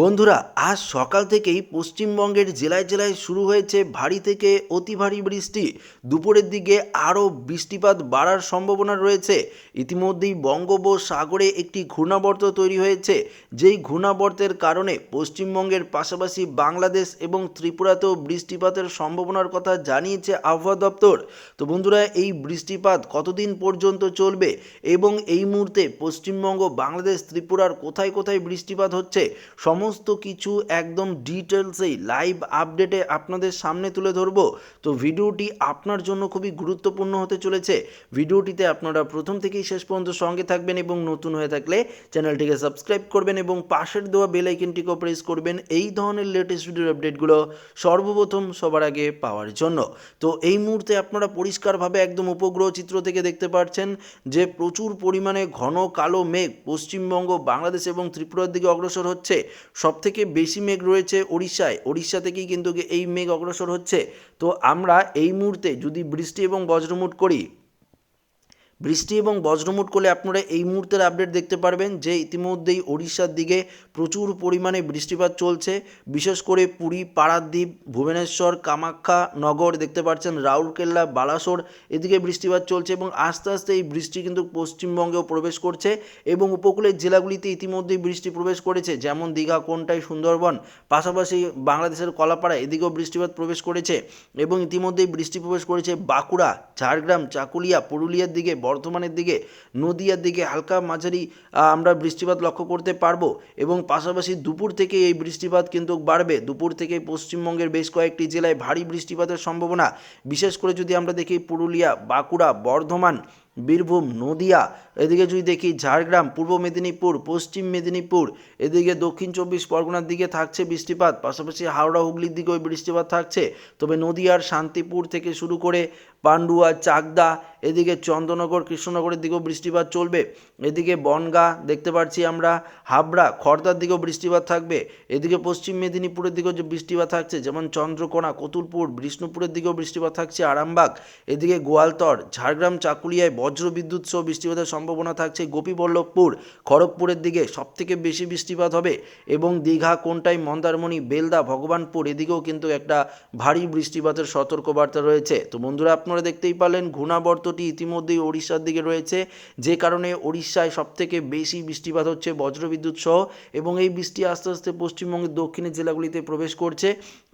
বন্ধুরা, আজ সকাল থেকেই পশ্চিমবঙ্গের জেলায় জেলায় শুরু হয়েছে ভারী থেকে অতি ভারী বৃষ্টি। দুপুরের দিকে আরও বৃষ্টিপাত বাড়ার সম্ভাবনা রয়েছে। ইতিমধ্যেই বঙ্গোপসাগরে একটি ঘূর্ণাবর্ত তৈরি হয়েছে। যেই ঘূর্ণাবর্তের কারণে পশ্চিমবঙ্গের পাশাপাশি বাংলাদেশ এবং ত্রিপুরাতেও বৃষ্টিপাতের সম্ভাবনার কথা জানিয়েছে আবহাওয়া দপ্তর। তো বন্ধুরা, এই বৃষ্টিপাত কতদিন পর্যন্ত চলবে এবং এই মুহূর্তে পশ্চিমবঙ্গ, বাংলাদেশ, ত্রিপুরার কোথায় কোথায় বৃষ্টিপাত হচ্ছে সমস্ত কিছু একদম ডিটেলসেই লাইভ আপডেটে আপনাদের সামনে তুলে ধরবো। তো ভিডিওটি আপনার জন্য খুবই গুরুত্বপূর্ণ হতে চলেছে। ভিডিওটিতে আপনারা প্রথম থেকেই শেষ পর্যন্ত সঙ্গে থাকবেন এবং নতুন হয়ে থাকলে চ্যানেলটিকে সাবস্ক্রাইব করবেন এবং পাশের দেওয়া বেল আইকনটিকেও প্রেস করবেন। এই ধরনের লেটেস্ট ভিডিওর আপডেটগুলো সর্বপ্রথম সবার আগে পাওয়ার জন্য। তো এই মুহূর্তে আপনারা পরিষ্কারভাবে একদম উপগ্রহ চিত্র থেকে দেখতে পাচ্ছেন যে প্রচুর পরিমাণে ঘন কালো মেঘ পশ্চিমবঙ্গ, বাংলাদেশ এবং ত্রিপুরার দিকে অগ্রসর হচ্ছে। সব থেকে বেশি মেঘ রয়েছে ওড়িশায়। ওড়িশা থেকেই কিন্তু এই মেঘ অগ্রসর হচ্ছে। তো আমরা এই মুহূর্তে যদি বৃষ্টি এবং বজ্রমুট করি বৃষ্টি এবং বজ্রমুট করলে আপনারা এই মুহূর্তের আপডেট দেখতে পারবেন যে ইতিমধ্যেই ওড়িশার দিকে প্রচুর পরিমাণে বৃষ্টিপাত চলছে। বিশেষ করে পুরী, পারাদ্বীপ, ভুবনেশ্বর, কামাখ্যা নগর দেখতে পাচ্ছেন, রাউরকেল্লা, বালাসোর এদিকে বৃষ্টিপাত চলছে এবং আস্তে আস্তে এই বৃষ্টি কিন্তু পশ্চিমবঙ্গেও প্রবেশ করছে এবং উপকূলের জেলাগুলিতে ইতিমধ্যেই বৃষ্টি প্রবেশ করেছে, যেমন দীঘা, কোনটাই, সুন্দরবন, পাশাপাশি বাংলাদেশের কলাপাড়া এদিকেও বৃষ্টিপাত প্রবেশ করেছে এবং ইতিমধ্যেই বৃষ্টি প্রবেশ করেছে বাঁকুড়া, ঝাড়গ্রাম, চাকুলিয়া, পুরুলিয়ার দিকে বর্ধমানের দিকে, নদিয়ার দিকে হালকা মাঝারি আমরা বৃষ্টিপাত লক্ষ্য করতে পারব এবং পাশাপাশি দুপুর থেকে এই বৃষ্টিপাত কিন্তু বাড়বে। দুপুর থেকে পশ্চিমবঙ্গের বেশ কয়েকটি জেলায় ভারী বৃষ্টিপাতের সম্ভাবনা। বিশেষ করে যদি আমরা দেখি পুরুলিয়া, বাঁকুড়া, বর্ধমান, বীরভূম, নদিয়া এদিকে যদি দেখি ঝাড়গ্রাম, পূর্ব মেদিনীপুর, পশ্চিম মেদিনীপুর, এদিকে দক্ষিণ চব্বিশ পরগনার দিকে থাকছে বৃষ্টিপাত, পাশাপাশি হাওড়া, হুগলির দিকেও বৃষ্টিপাত থাকছে। তবে নদিয়ার শান্তিপুর থেকে শুরু করে পান্ডুয়া, চাকদা, এদিকে চন্দ্রনগর কৃষ্ণনগরের দিকেও বৃষ্টিপাত চলবে। এদিকে বনগা দেখতে পাচ্ছি আমরা, হাবড়া খড়দার দিকেও বৃষ্টিপাত থাকবে। এদিকে পশ্চিম মেদিনীপুরের দিকেও যে বৃষ্টিপাত থাকছে, যেমন চন্দ্রকোনা, কতুলপুর, বিষ্ণুপুরের দিকেও বৃষ্টিপাত থাকছে, আরামবাগ, এদিকে গোয়ালতর, ঝাড়গ্রাম, চাকুলিয়ায় বজ্র বিদ্যুৎ সহ বৃষ্টিপাতের সম্ভাবনা থাকছে গোপীবল্লভপুর। খড়গপুরের দিকে সবথেকে বেশি বৃষ্টিপাত হবে এবং দীঘা, কোনটাই, মন্দারমণি, বেলদা, ভগবানপুর এদিকেও কিন্তু একটা ভারী বৃষ্টিপাতের সতর্কবার্তা রয়েছে। তো বন্ধুরা, আপনারা দেখতেই পারলেন, ঘূর্ণাবর্তটি ইতিমধ্যেই ওড়িশার দিকে রয়েছে। যে কারণে ওড়িশায় সবথেকে বেশি বৃষ্টিপাত হচ্ছে বজ্রবিদ্যুৎ সহ এবং এই বৃষ্টি আস্তে আস্তে পশ্চিমবঙ্গের দক্ষিণের জেলাগুলিতে প্রবেশ করছে।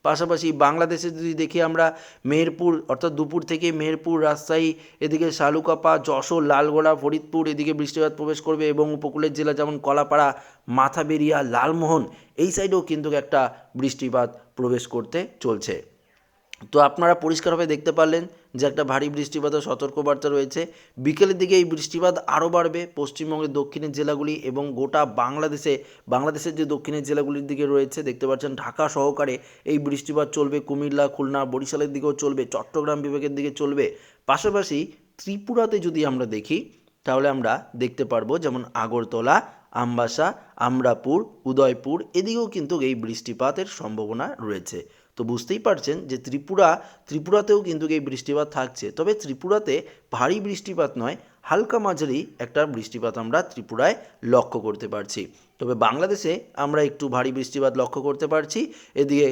পাশাপাশি বাংলাদেশে যদি দেখি আমরা মেহেরপুর, অর্থাৎ দুপুর থেকে মেহেরপুর, রাজশাহী, এদিকে শালুকাপা, যশোর লালগোড়া ফরিদপুর, এদিকে বৃষ্টিপাত প্রবেশ করবে এবং উপকূলের জেলা যেমন কলাপাড়া, মাথাবেরিয়া, লালমোহন, এই সাইডেও কিন্তু একটা বৃষ্টিপাত প্রবেশ করতে চলছে। তো আপনারা পরিষ্কারভাবে দেখতে পারলেন যে একটা ভারী বৃষ্টিপাতের সতর্কবার্তা রয়েছে। বিকেলের দিকে এই বৃষ্টিপাত আরও বাড়বে। পশ্চিমবঙ্গের দক্ষিণের জেলাগুলি এবং গোটা বাংলাদেশে, বাংলাদেশের যে দক্ষিণের জেলাগুলির দিকে রয়েছে, দেখতে পাচ্ছেন ঢাকা সহকারে এই বৃষ্টিপাত চলবে, কুমিল্লা, খুলনা, বরিশালের দিকেও চলবে, চট্টগ্রাম বিভাগের দিকে চলবে। পাশাপাশি ত্রিপুরাতে যদি আমরা দেখি, তাহলে আমরা দেখতে পারব যেমন আগরতলা আমবাসা, আমরাপুর, উদয়পুর এদিকেও কিন্তু এই বৃষ্টিপাতের সম্ভাবনা রয়েছে। তো বুঝতেই পারছেন যে ত্রিপুরা, ত্রিপুরাতেও কিন্তু এই বৃষ্টিপাত থাকছে। তবে ত্রিপুরাতে ভারী বৃষ্টিপাত নয়, হালকা মাঝারি একটা বৃষ্টিপাত আমরা ত্রিপুরায় লক্ষ্য করতে পারছি। তবে বাংলাদেশে আমরা একটু ভারী বৃষ্টিপাত লক্ষ্য করতে পারছি। এদিকে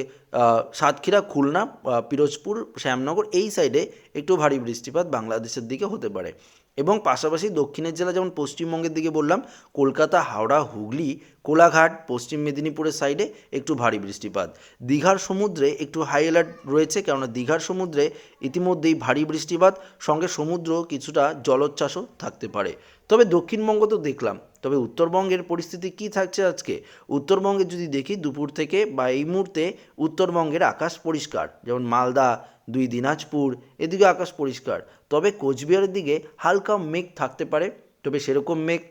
সাতক্ষীরা, খুলনা পিরোজপুর, শ্যামনগর এই সাইডে একটু ভারী বৃষ্টিপাত বাংলাদেশের দিকে হতে পারে। এবং পাশাপাশি দক্ষিণের জেলা যেমন পশ্চিমবঙ্গের দিকে বললাম, কলকাতা, হাওড়া, হুগলি, কোলাঘাট, পশ্চিম মেদিনীপুরের সাইডে একটু ভারী বৃষ্টিপাত। দীঘার সমুদ্রে একটু হাই অ্যালার্ট রয়েছে, কেননা দীঘার সমুদ্রে ইতিমধ্যেই ভারী বৃষ্টিপাত, সঙ্গে সমুদ্র কিছুটা জলোচ্ছ্বাসও থাকতে পারে। তবে দক্ষিণবঙ্গ তো দেখলাম তবে উত্তরবঙ্গের পরিস্থিতি কি থাকছে আজকে? উত্তরবঙ্গে যদি দেখি, দুপুর থেকে বা এই মুহূর্তে উত্তরবঙ্গের আকাশ পরিষ্কার। যেমন মালদা, দুই দিনাজপুর, এদিকে আকাশ পরিষ্কার। তবে কোচবিহারের দিকে হালকা মেঘ থাকতে পারে। তবে সেরকম মেঘ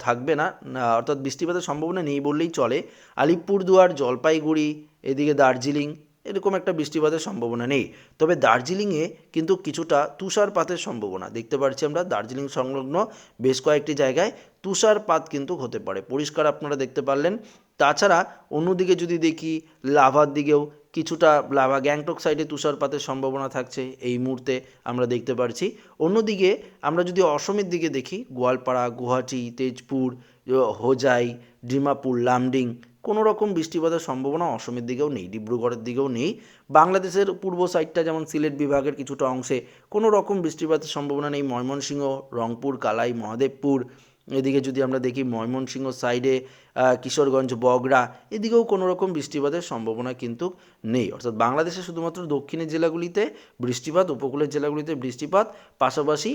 থাকবে না, অর্থাৎ বৃষ্টিপাতের সম্ভাবনা নেই বললেই চলে। আলিপুরদুয়ার, জলপাইগুড়ি, এদিকে দার্জিলিং এরকম একটা বৃষ্টিপাতের সম্ভাবনা নেই। তবে দার্জিলিংয়ে কিন্তু কিছুটা তুষারপাতের সম্ভাবনা। দেখতে পাচ্ছি আমরা দার্জিলিং সংলগ্ন বেশ কয়েকটি জায়গায় তুষারপাত কিন্তু হতে পারে। পরিষ্কার আপনারা দেখতে পারলেন। তাছাড়া অন্যদিকে যদি দেখি, লাভার দিকেও কিছুটা লাভা গ্যাংটক সাইডে তুষারপাতের সম্ভাবনা থাকছে এই মুহূর্তে আমরা দেখতে পারছি। অন্যদিকে আমরা যদি অসমের দিকে দেখি, গোয়ালপাড়া, গুয়াহাটি, তেজপুর, হোজাই, ডিমাপুর, লামডিং কোনো রকম বৃষ্টিপাতের সম্ভাবনা অসমের দিকেও নেই, ডিব্রুগড়ের দিকেও নেই। বাংলাদেশের পূর্ব সাইডটা যেমন সিলেট বিভাগের কিছুটা অংশে কোনো রকম বৃষ্টিপাতের সম্ভাবনা নেই। ময়মনসিংহ, রংপুর, কালাই, মহাদেবপুর, এদিকে যদি আমরা দেখি ময়মনসিংহ সাইডে কিশোরগঞ্জ, বগড়া, এদিকেও কোনো রকম বৃষ্টিপাতের সম্ভাবনা কিন্তু নেই। অর্থাৎ বাংলাদেশে শুধুমাত্র দক্ষিণের জেলাগুলিতে বৃষ্টিপাত, উপকূলের জেলাগুলিতে বৃষ্টিপাত, পাশাপাশি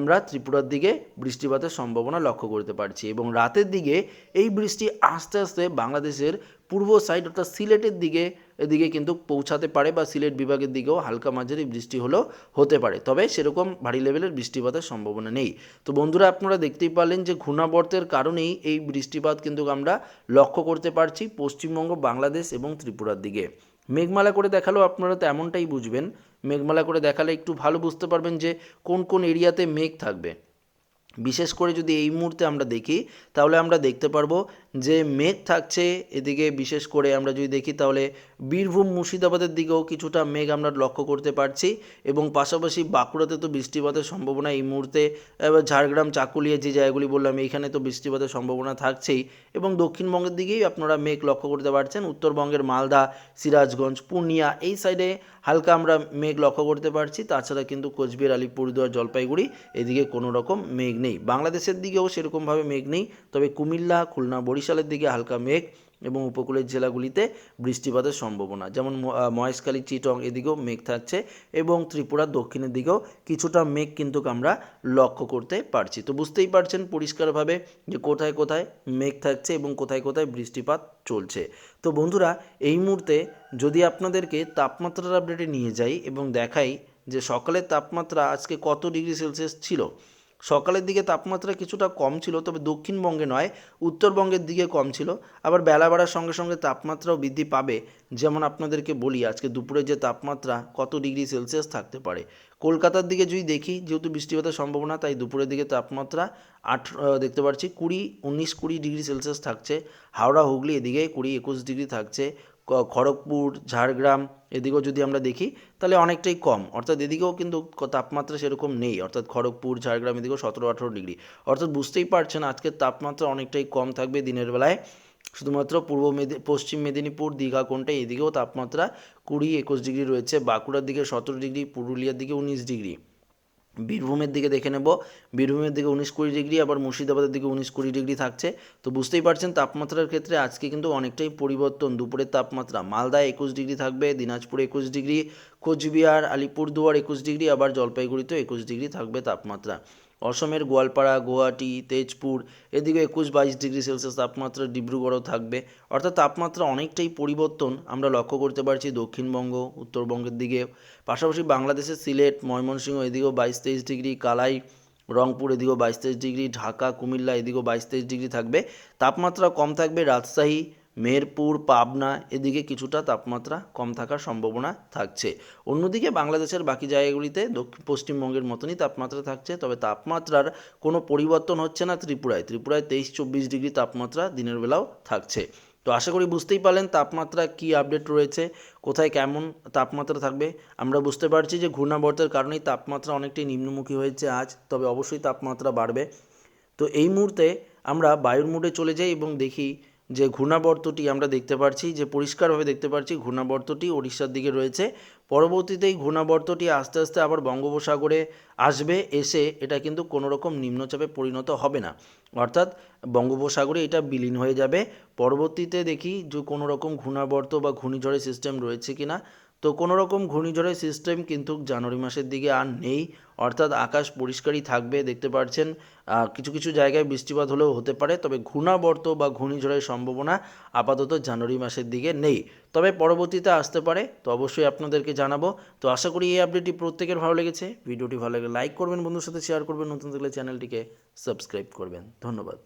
আমরা ত্রিপুরার দিকে বৃষ্টিপাতের সম্ভাবনা লক্ষ্য করতে পারছি এবং রাতের দিকে এই বৃষ্টি আস্তে আস্তে বাংলাদেশের পূর্ব সাইড অর্থাৎ সিলেটের দিকে, এদিকে কিন্তু পৌঁছাতে পারে বা সিলেট বিভাগের দিকেও হালকা মাঝারি বৃষ্টি হলেও হতে পারে। তবে সেরকম ভারী লেভেলের বৃষ্টিপাতের সম্ভাবনা নেই। তো বন্ধুরা, আপনারা দেখতেই পারলেন যে ঘূর্ণাবর্তের কারণেই এই বৃষ্টিপাত কিন্তু আমরা লক্ষ্য করতে পারছি পশ্চিমবঙ্গ, বাংলাদেশ এবং ত্রিপুরার দিকে। মেঘমালা করে দেখালেও আপনারা তেমনটাই বুঝবেন। মেঘমালা করে দেখালে একটু ভালো বুঝতে পারবেন যে কোন কোন এরিয়াতে মেঘ থাকবে। বিশেষ করে যদি এই মুহূর্তে আমরা দেখি, তাহলে আমরা দেখতে পারব যে মেঘ থাকছে এদিকে বিশেষ করে আমরা যদি দেখি তাহলে বীরভূম, মুর্শিদাবাদের দিকেও কিছুটা মেঘ আমরা লক্ষ্য করতে পারছি এবং পাশাপাশি বাঁকুড়াতে তো বৃষ্টিপাতের সম্ভাবনা এই মুহূর্তে এবার ঝাড়গ্রাম, চাকুলিয়া যে জায়গাগুলি বললাম, এইখানে তো বৃষ্টিপাতের সম্ভাবনা থাকছেই এবং দক্ষিণবঙ্গের দিকেই আপনারা মেঘ লক্ষ্য করতে পারছেন। উত্তরবঙ্গের মালদা, সিরাজগঞ্জ, পূর্ণিয়া এই সাইডে হালকা আমরা মেঘ লক্ষ্য করতে পারছি। তাছাড়া কিন্তু কোচবিহার, আলিপুরদুয়ার, জলপাইগুড়ি এদিকে কোনো রকম মেঘ নেই। বাংলাদেশের দিকেও সেরকমভাবে মেঘ নেই। তবে কুমিল্লা, খুলনা বরিশালের দিকে হালকা মেঘ এবং উপকূলের জেলাগুলিতে বৃষ্টিপাতের সম্ভাবনা। যেমন মহেশখালী, চিটং এদিকেও মেঘ থাকছে এবং ত্রিপুরার দক্ষিণের দিকেও কিছুটা মেঘ কিন্তু আমরা লক্ষ্য করতে পারছি। তো বুঝতেই পারছেন পরিষ্কারভাবে যে কোথায় কোথায় মেঘ থাকছে এবং কোথায় কোথায় বৃষ্টিপাত চলছে। তো বন্ধুরা, এই মুহূর্তে যদি আপনাদেরকে তাপমাত্রার আপডেটে নিয়ে যাই এবং দেখাই যে সকালের তাপমাত্রা আজকে কত ডিগ্রি সেলসিয়াস ছিল সকালের দিকে তাপমাত্রা কিছুটা কম ছিল, তবে দক্ষিণবঙ্গে নয়, উত্তরবঙ্গের দিকে কম ছিল। আবার বেলা বাড়ার সঙ্গে সঙ্গে তাপমাত্রাও বৃদ্ধি পাবে, যেমন আপনাদেরকে বলি, আজকে দুপুরে যে তাপমাত্রা কত ডিগ্রি সেলসিয়াস থাকতে পারে। কলকাতার দিকে যদি দেখি, যেহেতু বৃষ্টিপাতের সম্ভাবনা, তাই দুপুরের দিকে তাপমাত্রা আট দেখতে পাচ্ছি, কুড়ি, উনিশ, কুড়ি ডিগ্রি সেলসিয়াস থাকছে। হাওড়া, হুগলি, এদিকে কুড়ি, একুশ ডিগ্রি থাকছে। খড়গপুর, ঝাড়গ্রাম এদিকেও যদি আমরা দেখি, তাহলে অনেকটাই কম। অর্থাৎ এদিকেও কিন্তু তাপমাত্রা সেরকম নেই। অর্থাৎ খড়গপুর, ঝাড়গ্রাম এদিকেও সতেরো আঠেরো ডিগ্রি। অর্থাৎ বুঝতেই পারছেন আজকের তাপমাত্রা অনেকটাই কম থাকবে দিনের বেলায়। শুধুমাত্র পূর্ব মেদি, পশ্চিম মেদিনীপুর, দীঘা, কোনটা, এদিকেও তাপমাত্রা কুড়ি, একুশ ডিগ্রি রয়েছে। বাঁকুড়ার দিকে সতেরো ডিগ্রি, পুরুলিয়ার দিকে উনিশ ডিগ্রি। বীরভূমের দিকে দেখে নেব। বীরভূমের দিকে উনিশ কুড়ি ডিগ্রি, আবার মুর্শিদাবাদের দিকে উনিশ কুড়ি ডিগ্রি থাকছে। তো বুঝতেই পারছেন, তাপমাত্রার ক্ষেত্রে আজকে কিন্তু অনেকটাই পরিবর্তন। দুপুরের তাপমাত্রা মালদায় একুশ ডিগ্রি থাকবে, দিনাজপুরে একুশ ডিগ্রি, কোচবিহার, আলিপুরদুয়ার একুশ ডিগ্রি, আবার জলপাইগুড়িতেও একুশ ডিগ্রি থাকবে তাপমাত্রা। অসমের গোয়ালপাড়া, গুয়াহাটি, তেজপুর, এদিকে একুশ বাইশ ডিগ্রি সেলসিয়াস তাপমাত্রা ডিব্রুগড়ও থাকবে। অর্থাৎ তাপমাত্রা অনেকটাই পরিবর্তন আমরা লক্ষ্য করতে পারছি দক্ষিণবঙ্গ, উত্তরবঙ্গের দিকে। পাশাপাশি বাংলাদেশের সিলেট, ময়মনসিংহ এদিকেও বাইশ তেইশ ডিগ্রি, কালাই, রংপুর এদিকেও বাইশ তেইশ ডিগ্রি, ঢাকা, কুমিল্লা এদিকেও বাইশ তেইশ ডিগ্রি থাকবে। তাপমাত্রা কম থাকবে রাজশাহী মেহেরপুর, পাবনা এদিকে কিছুটা তাপমাত্রা কম থাকার সম্ভাবনা থাকছে। অন্যদিকে বাংলাদেশের বাকি জায়গাগুলিতে দক্ষিণ পশ্চিমবঙ্গের মতনই তাপমাত্রা থাকছে, তবে তাপমাত্রার কোনো পরিবর্তন হচ্ছে না ত্রিপুরায়। ত্রিপুরায় তেইশ চব্বিশ ডিগ্রি তাপমাত্রা দিনের বেলাও থাকছে। তো আশা করি বুঝতেই পারলেন তাপমাত্রা কি আপডেট রয়েছে, কোথায় কেমন তাপমাত্রা থাকবে। আমরা বুঝতে পারছি যে ঘূর্ণাবর্তের কারণেই তাপমাত্রা অনেকটাই নিম্নমুখী হয়েছে আজ, তবে অবশ্যই তাপমাত্রা বাড়বে। তো এই মুহূর্তে আমরা বায়ুর মুডে চলে যাই এবং দেখি যে ঘূর্ণাবর্তটি আমরা দেখতে পাচ্ছি যে পরিষ্কারভাবে দেখতে পাচ্ছি ঘূর্ণাবর্তটি ওড়িশার দিকে রয়েছে। পরবর্তীতে এই ঘূর্ণাবর্তটি আস্তে আস্তে আবার বঙ্গোপসাগরে আসবে, এসে এটা কিন্তু কোনো রকম নিম্নচাপে পরিণত হবে না। অর্থাৎ বঙ্গোপসাগরে এটা বিলীন হয়ে যাবে। পরবর্তীতে দেখি যে কোনো রকম ঘূর্ণাবর্ত বা ঘূর্ণিঝড়ের সিস্টেম রয়েছে কি না তো কোনো রকম ঘূর্ণিঝড়ের সিস্টেম কিন্তু জানুয়ারি মাসের দিকে আর নেই। অর্থাৎ আকাশ পরিষ্কারই থাকবে, দেখতে পাচ্ছেন কিছু কিছু জায়গায় বৃষ্টিপাত হলেও হতে পারে, তবে ঘূর্ণাবর্ত বা ঘূর্ণিঝড়ের সম্ভাবনা আপাতত জানুয়ারি মাসের দিকে নেই। তবে পরবর্তীতে আসতে পারে, তো অবশ্যই আপনাদেরকে জানাব। তো আশা করি এই আপডেটটি প্রত্যেকের ভালো লেগেছে। ভিডিওটি ভালো লাগলে লাইক করবেন, বন্ধুর সাথে শেয়ার করবেন, নতুন থাকলে চ্যানেলটিকে সাবস্ক্রাইব করবেন। ধন্যবাদ।